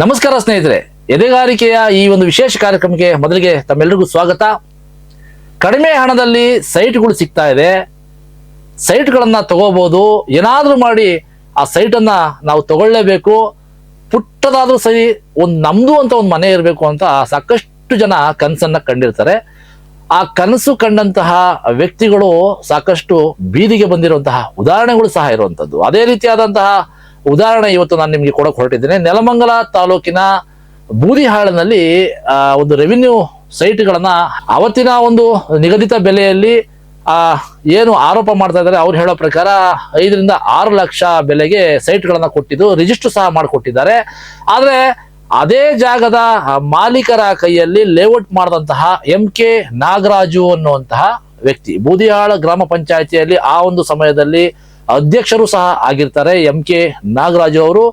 ನಮಸ್ಕಾರ ಸ್ನೇಹಿತರೆ, ಎದೆಗಾರಿಕೆಯ ಈ ಒಂದು ವಿಶೇಷ ಕಾರ್ಯಕ್ರಮಕ್ಕೆ ಮೊದಲಿಗೆ ತಮ್ಮೆಲ್ಲರಿಗೂ ಸ್ವಾಗತ. ಕಡಿಮೆ ಹಣದಲ್ಲಿ ಸೈಟ್ಗಳು ಸಿಗ್ತಾ ಇದೆ. ಸೈಟ್ಗಳನ್ನು ತಗೋಬಹುದು ಏನಾದರೂ ಮಾಡಿ ಆ ಸೈಟನ್ನು ನಾವು ತಗೊಳ್ಳೇಬೇಕು. ಪುಟ್ಟದಾದರೂ ಸರಿ ಒಂದು ನಮ್ಮದು ಅಂತ ಒಂದು ಮನೆ ಇರಬೇಕು ಅಂತ ಸಾಕಷ್ಟು ಜನ ಕನಸನ್ನ ಕಂಡಿರ್ತಾರೆ. ಆ ಕನಸು ಕಂಡಂತಹ ವ್ಯಕ್ತಿಗಳು ಸಾಕಷ್ಟು ಬೀದಿಗೆ ಬಂದಿರುವಂತಹ ಉದಾಹರಣೆಗಳು ಸಹ ಇರುವಂತದ್ದು. ಅದೇ ರೀತಿಯಾದಂತಹ ಉದಾಹರಣೆ ಇವತ್ತು ನಾನು ನಿಮಗೆ ಕೊಡೋಕೆ ಹೊರಟಿದ್ದೇನೆ. ನೆಲಮಂಗಲ ತಾಲೂಕಿನ ಬೂದಿಹಾಳಿನಲ್ಲಿ ಒಂದು ರೆವಿನ್ಯೂ ಸೈಟ್ಗಳನ್ನ ಅವತ್ತಿನ ಒಂದು ನಿಗದಿತ ಬೆಲೆಯಲ್ಲಿ ಏನು ಆರೋಪ ಮಾಡ್ತಾ ಇದ್ದಾರೆ, ಅವ್ರು ಹೇಳೋ ಪ್ರಕಾರ ಐದರಿಂದ ಆರು ಲಕ್ಷ ಬೆಲೆಗೆ ಸೈಟ್ಗಳನ್ನು ಕೊಟ್ಟಿದ್ದು ರಿಜಿಸ್ಟರ್ ಸಹ ಮಾಡಿಕೊಟ್ಟಿದ್ದಾರೆ. ಆದರೆ ಅದೇ ಜಾಗದ ಮಾಲೀಕರ ಕೈಯಲ್ಲಿ ಲೇಔಟ್ ಮಾಡಿದಂತಹ ಎಂ ಕೆ ನಾಗರಾಜು ಅನ್ನುವಂತಹ ವ್ಯಕ್ತಿ, ಬೂದಿಹಾಳ ಗ್ರಾಮ ಪಂಚಾಯಿತಿಯಲ್ಲಿ ಆ ಒಂದು ಸಮಯದಲ್ಲಿ ಅಧ್ಯಕ್ಷರು ಸಹ ಆಗಿರ್ತಾರೆ ಎಂ ಕೆ ನಾಗರಾಜು ಅವರು.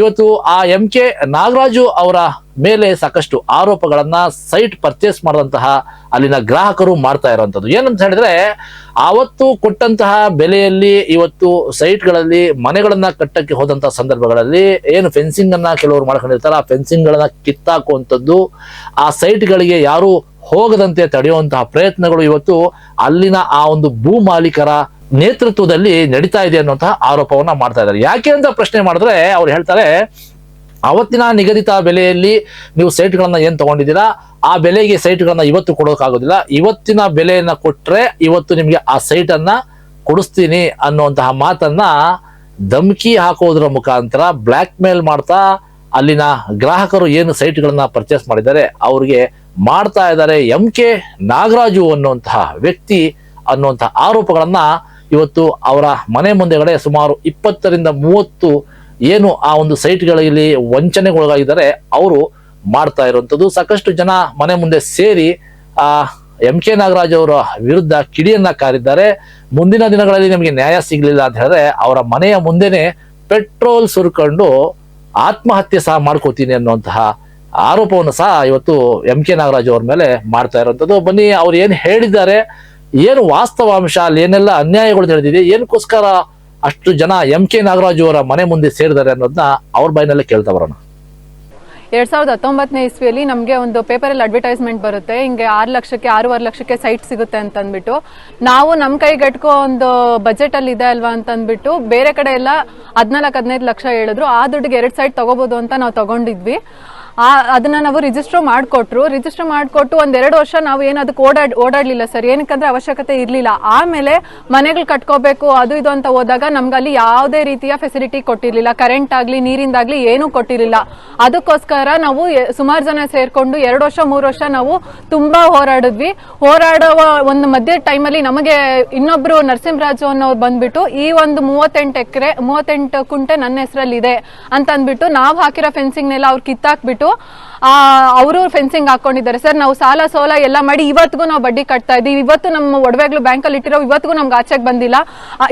ಇವತ್ತು ಆ ಎಂ ಕೆ ನಾಗರಾಜು ಅವರ ಮೇಲೆ ಸಾಕಷ್ಟು ಆರೋಪಗಳನ್ನ ಸೈಟ್ ಪರ್ಚೇಸ್ ಮಾಡಿದಂತಹ ಅಲ್ಲಿನ ಗ್ರಾಹಕರು ಮಾಡ್ತಾ ಇರುವಂತದ್ದು ಏನಂತ ಹೇಳಿದ್ರೆ, ಆವತ್ತು ಕೊಟ್ಟಂತಹ ಬೆಲೆಯಲ್ಲಿ ಇವತ್ತು ಸೈಟ್ಗಳಲ್ಲಿ ಮನೆಗಳನ್ನ ಕಟ್ಟಕ್ಕೆ ಹೋದಂತಹ ಸಂದರ್ಭಗಳಲ್ಲಿ ಏನು ಫೆನ್ಸಿಂಗ್ ಅನ್ನ ಕೆಲವರು ಮಾಡ್ಕೊಂಡಿರ್ತಾರೆ ಆ ಫೆನ್ಸಿಂಗ್ ಗಳನ್ನ ಕಿತ್ತಾಕುವಂಥದ್ದು, ಆ ಸೈಟ್ಗಳಿಗೆ ಯಾರು ಹೋಗದಂತೆ ತಡೆಯುವಂತಹ ಪ್ರಯತ್ನಗಳು ಇವತ್ತು ಅಲ್ಲಿನ ಆ ಒಂದು ಭೂ ಮಾಲೀಕರ ನೇತೃತ್ವದಲ್ಲಿ ನಡೀತಾ ಇದೆ ಅನ್ನುವಂತಹ ಆರೋಪವನ್ನ ಮಾಡ್ತಾ ಇದ್ದಾರೆ. ಯಾಕೆ ಅಂತ ಪ್ರಶ್ನೆ ಮಾಡಿದ್ರೆ ಅವ್ರು ಹೇಳ್ತಾರೆ, ಅವತ್ತಿನ ನಿಗದಿತ ಬೆಲೆಯಲ್ಲಿ ನೀವು ಸೈಟ್ಗಳನ್ನ ಏನ್ ತಗೊಂಡಿದ್ದೀರಾ? ಆ ಬೆಲೆಗೆ ಸೈಟ್ಗಳನ್ನ ಇವತ್ತು ಕೊಡೋಕ್ಕಾಗೋದಿಲ್ಲ. ಇವತ್ತಿನ ಬೆಲೆಯನ್ನ ಕೊಟ್ರೆ ಇವತ್ತು ನಿಮ್ಗೆ ಆ ಸೈಟ್ ಅನ್ನ ಕೊಡಿಸ್ತೀನಿ ಅನ್ನುವಂತಹ ಮಾತನ್ನ ಧಮಕಿ ಹಾಕೋದ್ರ ಮುಖಾಂತರ ಬ್ಲ್ಯಾಕ್ ಮೇಲ್ ಮಾಡ್ತಾ ಅಲ್ಲಿನ ಗ್ರಾಹಕರು ಏನು ಸೈಟ್ಗಳನ್ನ ಪರ್ಚೇಸ್ ಮಾಡಿದ್ದಾರೆ, ಅವ್ರಿಗೆ ಮಾಡ್ತಾ ಇದ್ದಾರೆ ಎಂ ಕೆ ನಾಗರಾಜು ಅನ್ನುವಂತಹ ವ್ಯಕ್ತಿ ಅನ್ನುವಂತಹ ಆರೋಪಗಳನ್ನ ಇವತ್ತು ಅವರ ಮನೆ ಮುಂದೆಗಡೆ ಸುಮಾರು ಇಪ್ಪತ್ತರಿಂದ ಮೂವತ್ತು ಏನು ಆ ಒಂದು ಸೈಟ್ಗಳಲ್ಲಿ ವಂಚನೆಗೊಳಗಾಗಿದ್ದಾರೆ, ಅವರು ಮಾಡ್ತಾ ಇರುವಂಥದ್ದು. ಸಾಕಷ್ಟು ಜನ ಮನೆ ಮುಂದೆ ಸೇರಿ, ಆ ಎಂ ಕೆ ನಾಗರಾಜ್ ಅವರ ವಿರುದ್ಧ ಕಿಡಿಯನ್ನ ಕಾರಿದ್ದಾರೆ. ಮುಂದಿನ ದಿನಗಳಲ್ಲಿ ನಮಗೆ ನ್ಯಾಯ ಸಿಗಲಿಲ್ಲ ಅಂತ ಹೇಳಿದ್ರೆ ಅವರ ಮನೆಯ ಮುಂದೆನೆ ಪೆಟ್ರೋಲ್ ಸುರ್ಕೊಂಡು ಆತ್ಮಹತ್ಯೆ ಸಹ ಮಾಡ್ಕೋತೀನಿ ಅನ್ನುವಂತಹ ಆರೋಪವನ್ನು ಸಹ ಇವತ್ತು ಎಂ ಕೆ ನಾಗರಾಜ್ ಅವ್ರ ಮೇಲೆ ಮಾಡ್ತಾ ಇರುವಂಥದ್ದು. ಬನ್ನಿ, ಅವ್ರು ಏನು ಹೇಳಿದ್ದಾರೆ? ಏನು ವಾಸ್ತವಾಂಶ ಅಲ್ಲಿ ಏನೆಲ್ಲ ಅನ್ಯಾಯಗಳು ನಡೆದಿದೆ ಏನಕ್ಕೋಸ್ಕರ ಅಷ್ಟು ಜನ ಎಂ ಕೆ ನಾಗರಾಜು ಅವರ ಮನೆ ಮುಂದೆ ಸೇರಿದ್ದಾರೆ ಅನ್ನೋದನ್ನ ಅವ್ರ ಬಾಯಿನಲ್ಲೇ ಕೇಳ್ತಾ ಬರೋಣ ಎರಡ್ ಸಾವಿರದ ಹತ್ತೊಂಬತ್ತನೇ ಇಸ್ವಿಯಲ್ಲಿ ನಮಗೆ ಒಂದು ಪೇಪರಲ್ಲಿ ಅಡ್ವರ್ಟೈಸ್ಮೆಂಟ್ ಬರುತ್ತೆ. ಹಿಂಗೆ ಆರು ಲಕ್ಷಕ್ಕೆ, ಆರೂವರೆ ಲಕ್ಷಕ್ಕೆ ಸೈಟ್ ಸಿಗುತ್ತೆ ಅಂತ ಅಂದ್ಬಿಟ್ಟು ನಾವು ನಮ್ಮ ಕೈಗೆಟ್ಕೋ ಒಂದು ಬಜೆಟ್ ಅಲ್ಲಿ ಇದೆ ಅಲ್ವಾ ಅಂತ ಅಂದ್ಬಿಟ್ಟು ಬೇರೆ ಕಡೆ ಎಲ್ಲ ಹದಿನಾಲ್ಕು, ಹದಿನೈದು ಲಕ್ಷ ಹೇಳಿದ್ರು. ಆ ದುಡ್ಡಿಗೆ ಎರಡು ಸೈಟ್ ತಗೋಬಹುದು ಅಂತ ನಾವು ತಗೊಂಡಿದ್ವಿ. ಆ, ಅದನ್ನ ನಾವು ರಿಜಿಸ್ಟರ್ ಮಾಡಿಕೊಟ್ರು. ರಿಜಿಸ್ಟರ್ ಮಾಡಿಕೊಟ್ಟು ಒಂದೆರಡು ವರ್ಷ ನಾವು ಏನು ಅದಕ್ಕೆ ಓಡಾಡ್, ಓಡಾಡಲಿಲ್ಲ ಸರ್. ಏನಕ್ಕಂದ್ರೆ ಅವಶ್ಯಕತೆ ಇರಲಿಲ್ಲ. ಆಮೇಲೆ ಮನೆಗಳು ಕಟ್ಕೋಬೇಕು, ಅದು ಇದು ಅಂತ ಹೋದಾಗ ನಮ್ಗೆ ಅಲ್ಲಿ ಯಾವುದೇ ರೀತಿಯ ಫೆಸಿಲಿಟಿ ಕೊಟ್ಟಿರಲಿಲ್ಲ. ಕರೆಂಟ್ ಆಗಲಿ ನೀರಿಂದಾಗ್ಲಿ ಏನೂ ಕೊಟ್ಟಿರಲಿಲ್ಲ. ಅದಕ್ಕೋಸ್ಕರ ನಾವು ಸುಮಾರು ಜನ ಸೇರಿಕೊಂಡು ಎರಡು ವರ್ಷ, ಮೂರು ವರ್ಷ ನಾವು ತುಂಬಾ ಹೋರಾಡಿದ್ವಿ. ಹೋರಾಡುವ ಒಂದು ಮಧ್ಯ ಟೈಮಲ್ಲಿ ನಮಗೆ ಇನ್ನೊಬ್ರು ನರಸಿಂಹರಾಜು ಅನ್ನೋರು ಬಂದ್ಬಿಟ್ಟು, ಈ ಒಂದು ಮೂವತ್ತೆಂಟು ಎಕರೆ, ಮೂವತ್ತೆಂಟು ಕುಂಟೆ ನನ್ನ ಹೆಸರಲ್ಲಿ ಇದೆ ಅಂತ ಅಂದ್ಬಿಟ್ಟು ನಾವು ಹಾಕಿರೋ ಫೆನ್ಸಿಂಗ್ನೆಲ್ಲ ಅವ್ರು ಕಿತ್ತಾಕ್ಬಿಟ್ಟು ಅವರು ಫೆನ್ಸಿಂಗ್ ಹಾಕೊಂಡಿದ್ದಾರೆ. ಸರ್, ನಾವು ಸಾಲ ಸೋಲ ಎಲ್ಲ ಮಾಡಿ ಇವತ್ತಿಗೂ ನಾವು ಬಡ್ಡಿ ಕಟ್ತಾ ಇದೀವಿ ಇವತ್ತು ನಮ್ಮ ಒಡವೆಗಳು ಬ್ಯಾಂಕಲ್ಲಿ ಇಟ್ಟಿರೋ, ಇವತ್ತಿಗೂ ನಮ್ಗೆ ಆಚೆಗೆ ಬಂದಿಲ್ಲ.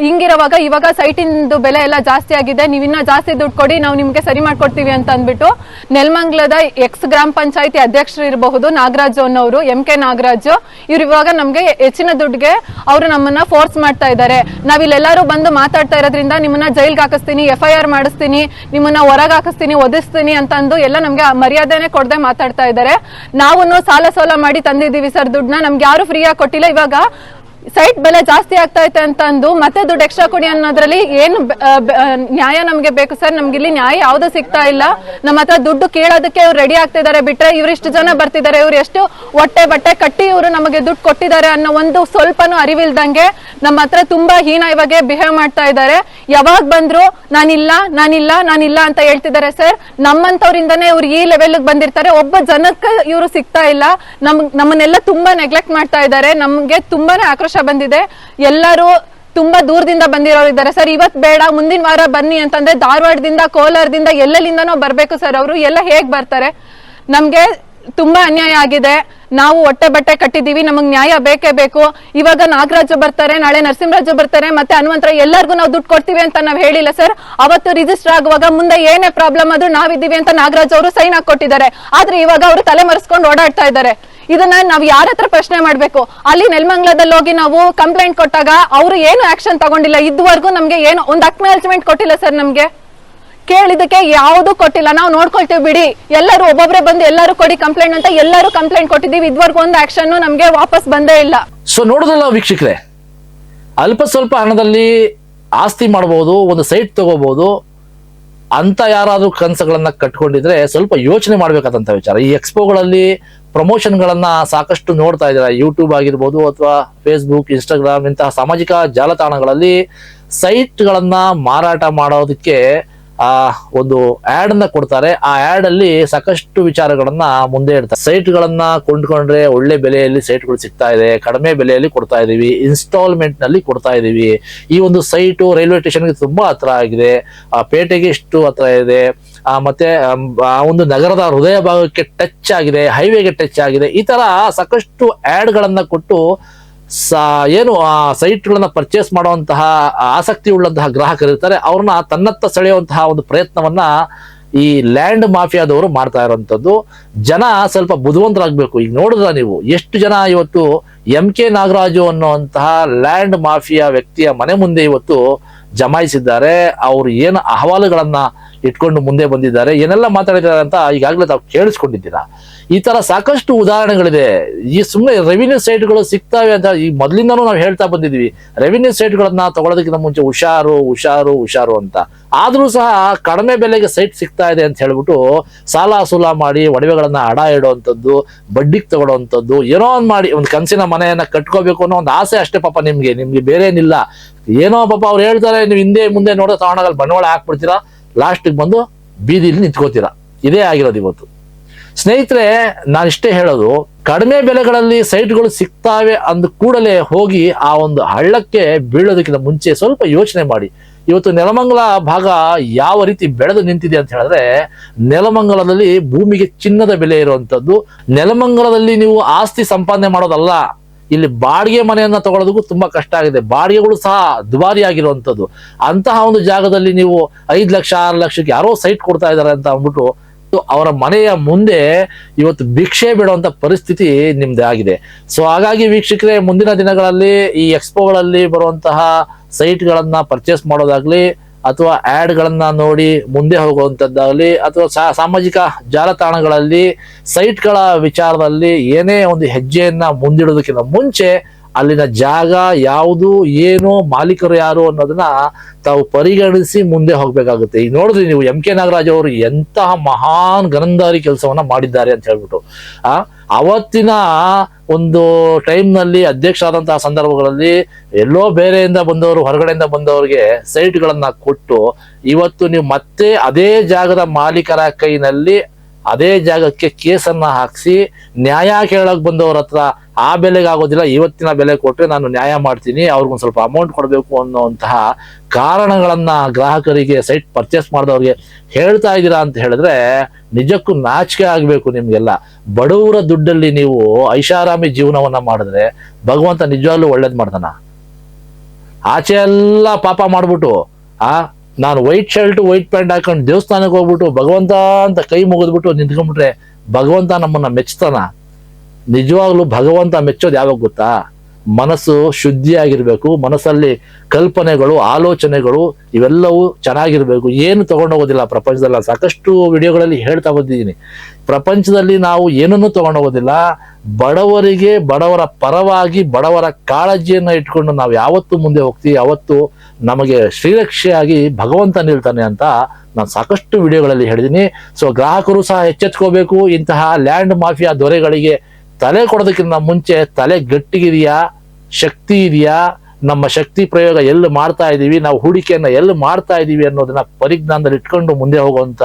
ಹಿಂಗಿರುವಾಗ ಇವಾಗ ಸೈಟಿಂದು ಬೆಲೆ ಎಲ್ಲ ಜಾಸ್ತಿ ಆಗಿದೆ. ನೀವು ಇನ್ನ ಜಾಸ್ತಿ ದುಡ್ಡು ಕೊಡಿ, ನಾವು ನಿಮ್ಗೆ ಸರಿ ಮಾಡ್ಕೊಡ್ತೀವಿ ಅಂತ ಅಂದ್ಬಿಟ್ಟು ನೆಲಮಂಗ್ಲದ ಎಕ್ಸ್ ಗ್ರಾಮ ಪಂಚಾಯತಿ ಅಧ್ಯಕ್ಷರು ಇರಬಹುದು, ನಾಗರಾಜ್ ಅನ್ನೋರು ಎಂ ಕೆ ನಾಗರಾಜ್, ಇವ್ರು ಇವಾಗ ನಮ್ಗೆ ಹೆಚ್ಚಿನ ದುಡ್ಡಿಗೆ ಅವರು ನಮ್ಮನ್ನ ಫೋರ್ಸ್ ಮಾಡ್ತಾ ಇದ್ದಾರೆ. ನಾವಿಲ್ಲೆಲ್ಲರೂ ಬಂದು ಮಾತಾಡ್ತಾ ಇರೋದ್ರಿಂದ ನಿಮ್ಮನ್ನ ಜೈಲ್ಗೆ ಹಾಕಿಸ್ತೀನಿ ಎಫ್ ಐ ಆರ್ ಮಾಡಿಸ್ತೀನಿ, ನಿಮ್ಮನ್ನ ಹೊರಗೆ ಹಾಕಿಸ್ತೀನಿ, ಒದಿಸ್ತೀನಿ ಅಂತ ಅಂದು ಎಲ್ಲ ನಮ್ಗೆ ಮರ್ಯಾದೆನೆ ಕೊಡದೆ ಮಾತಾಡ್ತಾ ಇದ್ದಾರೆ. ನಾವು ಸಾಲ ಸೋಲ ಮಾಡಿ ತಂದಿದ್ದೀವಿ ಸರ್. ದುಡ್ಡನ್ನ ನಮ್ಗೆ ಯಾರು ಫ್ರೀಯಾಗಿ ಕೊಟ್ಟಿಲ್ಲ. ಇವಾಗ ಸೈಟ್ ಬೆಲೆ ಜಾಸ್ತಿ ಆಗ್ತಾ ಐತೆ ಅಂತ ಅಂದು ಮತ್ತೆ ದುಡ್ಡು ಎಕ್ಸ್ಟ್ರಾ ಕೊಡಿ ಅನ್ನೋದ್ರಲ್ಲಿ ಏನು ನ್ಯಾಯ ನಮ್ಗೆ ಬೇಕು ಸರ್. ನಮ್ಗೆ ಇಲ್ಲಿ ನ್ಯಾಯ ಯಾವ್ದು ಸಿಗ್ತಾ ಇಲ್ಲ. ನಮ್ಮ ಹತ್ರ ದುಡ್ಡು ಕೇಳೋದಕ್ಕೆ ಅವ್ರು ರೆಡಿ ಆಗ್ತಾ ಇದಾರೆ ಬಿಟ್ರೆ ಇವ್ರಿಷ್ಟು ಜನ ಬರ್ತಿದ್ದಾರೆ. ಇವ್ರು ಎಷ್ಟು ಹೊಟ್ಟೆ ಬಟ್ಟೆ ಕಟ್ಟಿ ಇವರು ನಮಗೆ ದುಡ್ಡು ಕೊಟ್ಟಿದ್ದಾರೆ ಅನ್ನೋ ಒಂದು ಸ್ವಲ್ಪನೂ ಅರಿವಿಲ್ದಂಗೆ ನಮ್ಮ ಹತ್ರ ತುಂಬಾ ಹೀನಾಯವಾಗಿ ಬಿಹೇವ್ ಮಾಡ್ತಾ ಇದ್ದಾರೆ. ಯಾವಾಗ ಬಂದ್ರು ನಾನಿಲ್ಲ ನಾನಿಲ್ಲ ನಾನಿಲ್ಲ ಅಂತ ಹೇಳ್ತಿದ್ದಾರೆ ಸರ್. ನಮ್ಮಂತವ್ರಿಂದನೇ ಇವ್ರು ಈ ಲೆವೆಲ್ ಬಂದಿರ್ತಾರೆ. ಒಬ್ಬ ಜನಕ್ಕೆ ಇವರು ಸಿಗ್ತಾ ಇಲ್ಲ. ನಮ್, ನಮ್ಮನ್ನೆಲ್ಲ ತುಂಬಾ ನೆಗ್ಲೆಕ್ಟ್ ಮಾಡ್ತಾ ಇದ್ದಾರೆ. ನಮ್ಗೆ ತುಂಬಾನೇ ಆಕ್ರೋಶ ಬಂದಿದೆ. ಎಲ್ಲರೂ ತುಂಬಾ ದೂರದಿಂದ ಬಂದಿರೋರು ಇದ್ದಾರೆ. ಸರ್, ಇವತ್ ಬೇಡ, ಮುಂದಿನ ವಾರ ಬನ್ನಿ ಅಂತಂದ್ರೆ ಧಾರವಾಡದಿಂದ, ಕೋಲಾರದಿಂದ ಎಲ್ಲೆಲ್ಲಿಂದನೋ ಬರ್ಬೇಕು ಸರ್ ಅವರು. ಎಲ್ಲ ಹೇಗ್ ಬರ್ತಾರೆ? ನಮ್ಗೆ ತುಂಬಾ ಅನ್ಯಾಯ ಆಗಿದೆ. ನಾವು ಹೊಟ್ಟೆ ಬಟ್ಟೆ ಕಟ್ಟಿದೀವಿ ನಮಗ್ ನ್ಯಾಯ ಬೇಕೇ ಬೇಕು. ಇವಾಗ ನಾಗರಾಜು ಬರ್ತಾರೆ, ನಾಳೆ ನರಸಿಂಹರಾಜು ಬರ್ತಾರೆ, ಮತ್ತೆ ಹನುಮಂತರ ಎಲ್ಲರಿಗೂ ನಾವು ದುಡ್ಡು ಕೊಡ್ತೀವಿ ಅಂತ ನಾವು ಹೇಳಿಲ್ಲ ಸರ್. ಅವತ್ತು ರಿಜಿಸ್ಟರ್ ಆಗುವಾಗ ಮುಂದೆ ಏನೇ ಪ್ರಾಬ್ಲಮ್ ಆದ್ರೂ ನಾವಿದ್ದೀವಿ ಅಂತ ನಾಗರಾಜ್ ಅವರು ಸೈನ್ ಹಾಕೊಟ್ಟಿದ್ದಾರೆ ಆದ್ರೆ ಇವಾಗ ಅವರು ತಲೆ ಮರೆಸ್ಕೊಂಡು ಓಡಾಡ್ತಾ ಇದ್ದಾರೆ. ಇದನ್ನ ನಾವು ಯಾರ ಹತ್ರ ಪ್ರಶ್ನೆ ಮಾಡ್ಬೇಕು? ಅಲ್ಲಿ ನೆಲಮಂಗ್ಲದಲ್ಲಿ ಹೋಗಿ ನಾವು ಕಂಪ್ಲೇಂಟ್ ಕೊಟ್ಟಾಗ ಅವರು ಏನು ಆಕ್ಷನ್ ತಗೊಂಡಿಲ್ಲ? ಇದುವರೆಗೂ ನಮ್ಗೆ ಏನು, ಒಂದು ಅಕ್ನಾಲಜ್ಮೆಂಟ್ ಕೊಟ್ಟಿಲ್ಲ ಸರ್ ನಮ್ಗೆ? ಕೇಳಿದಕ್ಕೆ ಯಾವುದು ಕೊಟ್ಟಿಲ್ಲ. ನಾವು ನೋಡ್ಕೊಳ್ತೀವಿ ಬಿಡಿ. ಎಲ್ಲರೂ ಒಬ್ಬೊಬ್ರೆ ಬಂದು ಎಲ್ಲರೂ ಕೊಡಿ ಕಂಪ್ಲೇಂಟ್ ಅಂತ ಎಲ್ಲರೂ ಕಂಪ್ಲೇಂಟ್ ಕೊಟ್ಟಿದ್ದೀವಿ. ಇದುವರೆಗೂ ಒಂದು ಆಕ್ಷನ್ ನಮಗೆ ವಾಪಸ್ ಬಂದೇ ಇಲ್ಲ. ಸೊ ನೋಡುದಲ್ಲ ವೀಕ್ಷಕರೇ, ಅಲ್ಪ ಸ್ವಲ್ಪ ಹಣದಲ್ಲಿ ಆಸ್ತಿ ಮಾಡಬಹುದು ಒಂದು ಸೈಟ್ ತಗೋಬಹುದು ಅಂತ ಯಾರಾದ್ರೂ ಕನಸುಗಳನ್ನ ಕಟ್ಕೊಂಡಿದ್ರೆ ಸ್ವಲ್ಪ ಯೋಚನೆ ಮಾಡ್ಬೇಕಾದಂತ ವಿಚಾರ. ಈ ಎಕ್ಸ್ಪೋಗಳಲ್ಲಿ ಪ್ರಮೋಷನ್ಗಳನ್ನ ಸಾಕಷ್ಟು ನೋಡ್ತಾ ಇದ್ದಾರೆ. ಯೂಟ್ಯೂಬ್ ಆಗಿರ್ಬೋದು ಅಥವಾ ಫೇಸ್ಬುಕ್ ಇನ್ಸ್ಟಾಗ್ರಾಮ್ ಇಂತಹ ಸಾಮಾಜಿಕ ಜಾಲತಾಣಗಳಲ್ಲಿ ಸೈಟ್ಗಳನ್ನ ಮಾರಾಟ ಮಾಡೋದಕ್ಕೆ ಆ ಒಂದು ಆಡ್ ಅನ್ನ ಕೊಡ್ತಾರೆ. ಆ ಆಡ್ ಅಲ್ಲಿ ಸಾಕಷ್ಟು ವಿಚಾರಗಳನ್ನ ಮುಂದೆ ಇಡ್ತಾರೆ. ಸೈಟ್ ಗಳನ್ನ ಕೊಂಡ್ಕೊಂಡ್ರೆ ಒಳ್ಳೆ ಬೆಲೆಯಲ್ಲಿ ಸೈಟ್ಗಳು ಸಿಗ್ತಾ ಇದೆ. ಕಡಿಮೆ ಬೆಲೆಯಲ್ಲಿ ಕೊಡ್ತಾ ಇದೀವಿ. ಇನ್ಸ್ಟಾಲ್ಮೆಂಟ್ನಲ್ಲಿ ಕೊಡ್ತಾ ಇದೀವಿ. ಈ ಒಂದು ಸೈಟು ರೈಲ್ವೆ ಸ್ಟೇಷನ್ಗೆ ತುಂಬಾ ಹತ್ರ ಆಗಿದೆ. ಆ ಪೇಟೆಗೆ ಇಷ್ಟು ಹತ್ರ ಇದೆ. ಆ ಮತ್ತೆ ಆ ಒಂದು ನಗರದ ಹೃದಯ ಭಾಗಕ್ಕೆ ಟಚ್ ಆಗಿದೆ. ಹೈವೇಗೆ ಟಚ್ ಆಗಿದೆ. ಈ ತರ ಸಾಕಷ್ಟು ಆಡ್ ಗಳನ್ನ ಕೊಟ್ಟು ಸಾ, ಏನು, ಆ ಸೈಟ್ಗಳನ್ನ ಪರ್ಚೇಸ್ ಮಾಡುವಂತಹ ಆಸಕ್ತಿ ಉಳ್ಳಂತಹ ಗ್ರಾಹಕರು ಇರ್ತಾರೆ, ಅವ್ರನ್ನ ತನ್ನತ್ತ ಸೆಳೆಯುವಂತಹ ಒಂದು ಪ್ರಯತ್ನವನ್ನ ಈ ಲ್ಯಾಂಡ್ ಮಾಫಿಯಾದವರು ಮಾಡ್ತಾ ಇರುವಂತದ್ದು. ಜನ ಸ್ವಲ್ಪ ಬುದ್ಧಿವಂತರಾಗಬೇಕು. ಈಗ ನೋಡಿದ್ರ ನೀವು, ಎಷ್ಟು ಜನ ಇವತ್ತು ಎಂ ಕೆ ನಾಗರಾಜು ಅನ್ನುವಂತಹ ಲ್ಯಾಂಡ್ ಮಾಫಿಯಾ ವ್ಯಕ್ತಿಯ ಮನೆ ಮುಂದೆ ಇವತ್ತು ಜಮಾಯಿಸಿದ್ದಾರೆ. ಅವರು ಏನು ಅಹವಾಲುಗಳನ್ನ ಇಟ್ಕೊಂಡು ಮುಂದೆ ಬಂದಿದ್ದಾರೆ. ಏನೆಲ್ಲ ಮಾತಾಡಿದ್ದಾರೆ ಅಂತ ಈಗಾಗಲೇ ತಾವು ಕೇಳಿಸ್ಕೊಂಡಿದ್ದೀರಾ? ಈ ತರ ಸಾಕಷ್ಟು ಉದಾಹರಣೆಗಳಿದೆ. ಈ ಸುಮ್ಮನೆ ರೆವಿನ್ಯೂ ಸೈಟ್ಗಳು ಸಿಗ್ತಾವೆ ಅಂತ ಈ ಮೊದಲಿಂದನೂ ನಾವು ಹೇಳ್ತಾ ಬಂದಿದ್ವಿ ರೆವಿನ್ಯೂ ಸೈಟ್ಗಳನ್ನ ತಗೊಳ್ಳೋದಕ್ಕಿಂತ ಮುಂಚೆ ಹುಷಾರು ಹುಷಾರು ಹುಷಾರು ಅಂತ. ಆದ್ರೂ ಸಹ ಕಡಿಮೆ ಬೆಲೆಗೆ ಸೈಟ್ ಸಿಗ್ತಾ ಇದೆ ಅಂತ ಹೇಳ್ಬಿಟ್ಟು ಸಾಲ ಸೂಲ ಮಾಡಿ ಒಡವೆಗಳನ್ನ ಅಡ ಇಡುವಂಥದ್ದು, ಬಡ್ಡಿಗೆ ತಗೊಳ್ಳೋವಂಥದ್ದು, ಏನೋ ಒಂದು ಮಾಡಿ ಒಂದು ಕನಸಿನ ಮನೆಯನ್ನ ಕಟ್ಕೋಬೇಕು ಅನ್ನೋ ಒಂದು ಆಸೆ ಅಷ್ಟೇ ಪಾಪ ನಿಮಗೆ. ನಿಮ್ಗೆ ಬೇರೆ ಏನಿಲ್ಲ ಏನೋ ಪಾಪ ಅವ್ರು ಹೇಳ್ತಾರೆ, ನೀವು ಹಿಂದೆ ಮುಂದೆ ನೋಡೋ ತಗೊಂಡಾಗಲ್ಲಿ ಬಂಡವಾಳ ಹಾಕ್ಬಿಡ್ತೀರಾ? ಲಾಸ್ಟಿಗೆ ಬಂದು ಬೀದಿಲಿ ನಿಂತ್ಕೋತೀರ. ಇದೇ ಆಗಿರೋದು ಇವತ್ತು. ಸ್ನೇಹಿತರೆ ನಾನು ಇಷ್ಟೇ ಹೇಳೋದು, ಕಡಿಮೆ ಬೆಲೆಗಳಲ್ಲಿ ಸೈಟ್ಗಳು ಸಿಗ್ತಾವೆ ಅಂದ ಕೂಡಲೇ ಹೋಗಿ ಆ ಒಂದು ಹಳ್ಳಕ್ಕೆ ಬೀಳೋದಕ್ಕಿಂತ ಮುಂಚೆ ಸ್ವಲ್ಪ ಯೋಚನೆ ಮಾಡಿ. ಇವತ್ತು ನೆಲಮಂಗಲ ಭಾಗ ಯಾವ ರೀತಿ ಬೆಳೆದು ನಿಂತಿದೆ ಅಂತ ಹೇಳಿದ್ರೆ, ನೆಲಮಂಗಲದಲ್ಲಿ ಭೂಮಿಗೆ ಚಿನ್ನದ ಬೆಲೆ ಇರುವಂಥದ್ದು ನೆಲಮಂಗಲದಲ್ಲಿ ನೀವು ಆಸ್ತಿ ಸಂಪಾದನೆ ಮಾಡೋದಲ್ಲ. ಇಲ್ಲಿ ಬಾಡಿಗೆ ಮನೆಯನ್ನ ತಗೊಳ್ಳೋದಕ್ಕೂ ತುಂಬಾ ಕಷ್ಟ ಆಗಿದೆ. ಬಾಡಿಗೆಗಳು ಸಹ ದುಬಾರಿ ಆಗಿರುವಂತದ್ದು ಅಂತಹ ಒಂದು ಜಾಗದಲ್ಲಿ ನೀವು ಐದು ಲಕ್ಷ, ಆರು ಲಕ್ಷಕ್ಕೆ ಯಾರೋ ಸೈಟ್ ಕೊಡ್ತಾ ಇದ್ದಾರೆ ಅಂತ ಅಂದ್ಬಿಟ್ಟು ಅವರ ಮನೆಯ ಮುಂದೆ ಇವತ್ತು ಭಿಕ್ಷೆ ಬಿಡುವಂತ ಪರಿಸ್ಥಿತಿ ನಿಮ್ದೇ ಆಗಿದೆ. ಸೊ ಹಾಗಾಗಿ ವೀಕ್ಷಕರೇ, ಮುಂದಿನ ದಿನಗಳಲ್ಲಿ ಈ ಎಕ್ಸ್ಪೋಗಳಲ್ಲಿ ಬರುವಂತಹ ಸೈಟ್ಗಳನ್ನ ಪರ್ಚೇಸ್ ಮಾಡೋದಾಗ್ಲಿ ಅಥವಾ ಆಡ್ ನೋಡಿ ಮುಂದೆ ಹೋಗುವಂಥದ್ದಾಗಲಿ ಅಥವಾ ಸಾಮಾಜಿಕ ಜಾಲತಾಣಗಳಲ್ಲಿ ಸೈಟ್ಗಳ ವಿಚಾರದಲ್ಲಿ ಏನೇ ಒಂದು ಹೆಜ್ಜೆಯನ್ನ ಮುಂದಿಡೋದಕ್ಕಿಂತ ಮುಂಚೆ ಅಲ್ಲಿನ ಜಾಗ ಯಾವುದು, ಏನು, ಮಾಲೀಕರು ಯಾರು ಅನ್ನೋದನ್ನ ತಾವು ಪರಿಗಣಿಸಿ ಮುಂದೆ ಹೋಗ್ಬೇಕಾಗುತ್ತೆ. ಈಗ ನೋಡಿದ್ರಿ ನೀವು ಎಂ ಕೆ ನಾಗರಾಜ್ ಅವರು ಎಂತಹ ಮಹಾನ್ ಗನಂದಾರಿ ಕೆಲಸವನ್ನ ಮಾಡಿದ್ದಾರೆ ಅಂತ ಹೇಳ್ಬಿಟ್ಟು. ಆ, ಅವತ್ತಿನ ಒಂದು ಟೈಮ್ನಲ್ಲಿ ಅಧ್ಯಕ್ಷರಾದಂತಹ ಸಂದರ್ಭಗಳಲ್ಲಿ ಎಲ್ಲೋ ಬೇರೆಯಿಂದ ಬಂದವರು, ಹೊರಗಡೆಯಿಂದ ಬಂದವರಿಗೆ ಸೈಟ್ಗಳನ್ನ ಕೊಟ್ಟು ಇವತ್ತು ನೀವು ಮತ್ತೆ ಅದೇ ಜಾಗದ ಮಾಲೀಕರ ಕೈನಲ್ಲಿ ಅದೇ ಜಾಗಕ್ಕೆ ಕೇಸನ್ನ ಹಾಕಿಸಿ ನ್ಯಾಯ ಕೇಳಕ್ ಬಂದವ್ರ ಹತ್ರ ಆ ಬೆಲೆಗೆ ಆಗೋದಿಲ್ಲ. ಇವತ್ತಿನ ಬೆಲೆ ಕೊಟ್ಟರೆ ನಾನು ನ್ಯಾಯ ಮಾಡ್ತೀನಿ, ಅವ್ರಿಗೊಂದು ಸ್ವಲ್ಪ ಅಮೌಂಟ್ ಕೊಡಬೇಕು ಅನ್ನೋಂತಹ ಕಾರಣಗಳನ್ನ ಗ್ರಾಹಕರಿಗೆ, ಸೈಟ್ ಪರ್ಚೇಸ್ ಮಾಡಿದವ್ರಿಗೆ ಹೇಳ್ತಾ ಇದ್ದೀರಾ ಅಂತ ಹೇಳಿದ್ರೆ ನಿಜಕ್ಕೂ ನಾಚಿಕೆ ಆಗಬೇಕು ನಿಮಗೆಲ್ಲ. ಬಡವರ ದುಡ್ಡಲ್ಲಿ ನೀವು ಐಷಾರಾಮಿ ಜೀವನವನ್ನ ಮಾಡಿದ್ರೆ ಭಗವಂತ ನಿಜವಾಗ್ಲೂ ಒಳ್ಳೇದು ಮಾಡ್ತಾನ? ಆಚೆ ಎಲ್ಲ ಪಾಪ ಮಾಡ್ಬಿಟ್ಟು, ಆ ನಾನು ವೈಟ್ ಶರ್ಟ್ ವೈಟ್ ಪ್ಯಾಂಟ್ ಹಾಕೊಂಡು ದೇವಸ್ಥಾನಕ್ಕೆ ಹೋಗ್ಬಿಟ್ಟು ಭಗವಂತ ಅಂತ ಕೈ ಮುಗಿದ್ಬಿಟ್ಟು ನಿಂತ್ಕೊಂಡ್ಬಿಟ್ರೆ ಭಗವಂತ ನಮ್ಮನ್ನ ಮೆಚ್ತಾನ. ನಿಜವಾಗ್ಲೂ ಭಗವಂತ ಮೆಚ್ಚೋದು ಯಾವಾಗ ಗೊತ್ತಾ? ಮನಸ್ಸು ಶುದ್ಧಿಯಾಗಿರ್ಬೇಕು, ಮನಸ್ಸಲ್ಲಿ ಕಲ್ಪನೆಗಳು, ಆಲೋಚನೆಗಳು ಇವೆಲ್ಲವೂ ಚೆನ್ನಾಗಿರ್ಬೇಕು. ಏನು ತಗೊಂಡೋಗೋದಿಲ್ಲ ಪ್ರಪಂಚದಲ್ಲಿ. ಸಾಕಷ್ಟು ವಿಡಿಯೋಗಳಲ್ಲಿ ಹೇಳ್ತಾ ಬಂದಿದ್ದೀನಿ. ಪ್ರಪಂಚದಲ್ಲಿ ನಾವು ಏನನ್ನು ತಗೊಂಡೋಗೋದಿಲ್ಲ ಬಡವರಿಗೆ ಬಡವರ ಪರವಾಗಿ ಬಡವರ ಕಾಳಜಿಯನ್ನು ಇಟ್ಕೊಂಡು ನಾವು ಯಾವತ್ತು ಮುಂದೆ ಹೋಗ್ತೀವಿ. ಯಾವತ್ತು ನಮಗೆ ಶ್ರೀರಕ್ಷೆಯಾಗಿ ಭಗವಂತ ನಿಲ್ತಾನೆ ಅಂತ ನಾನು ಸಾಕಷ್ಟು ವಿಡಿಯೋಗಳಲ್ಲಿ ಹೇಳಿದ್ದೀನಿ. ಸೊ ಗ್ರಾಹಕರು ಸಹ ಎಚ್ಚೆತ್ಕೋಬೇಕು. ಇಂತಹ ಲ್ಯಾಂಡ್ ಮಾಫಿಯಾ ದೊರೆಗಳಿಗೆ ತಲೆ ಕೊಡೋದಕ್ಕಿಂತ ಮುಂಚೆ ತಲೆ ಗಟ್ಟಿಗಿದೆಯಾ, ಶಕ್ತಿ ಇದೆಯಾ, ನಮ್ಮ ಶಕ್ತಿ ಪ್ರಯೋಗ ಎಲ್ಲಿ ಮಾಡ್ತಾ ಇದ್ದೀವಿ, ನಾವು ಹೂಡಿಕೆಯನ್ನು ಎಲ್ಲಿ ಮಾಡ್ತಾ ಇದ್ದೀವಿ ಅನ್ನೋದನ್ನ ಪರಿಜ್ಞಾನದಲ್ಲಿ ಇಟ್ಕೊಂಡು ಮುಂದೆ ಹೋಗುವಂಥ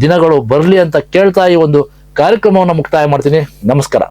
ದಿನಗಳು ಬರಲಿ ಅಂತ ಕೇಳ್ತಾ ಈ ಒಂದು ಕಾರ್ಯಕ್ರಮವನ್ನು ಮುಕ್ತಾಯ ಮಾಡ್ತೀನಿ. ನಮಸ್ಕಾರ.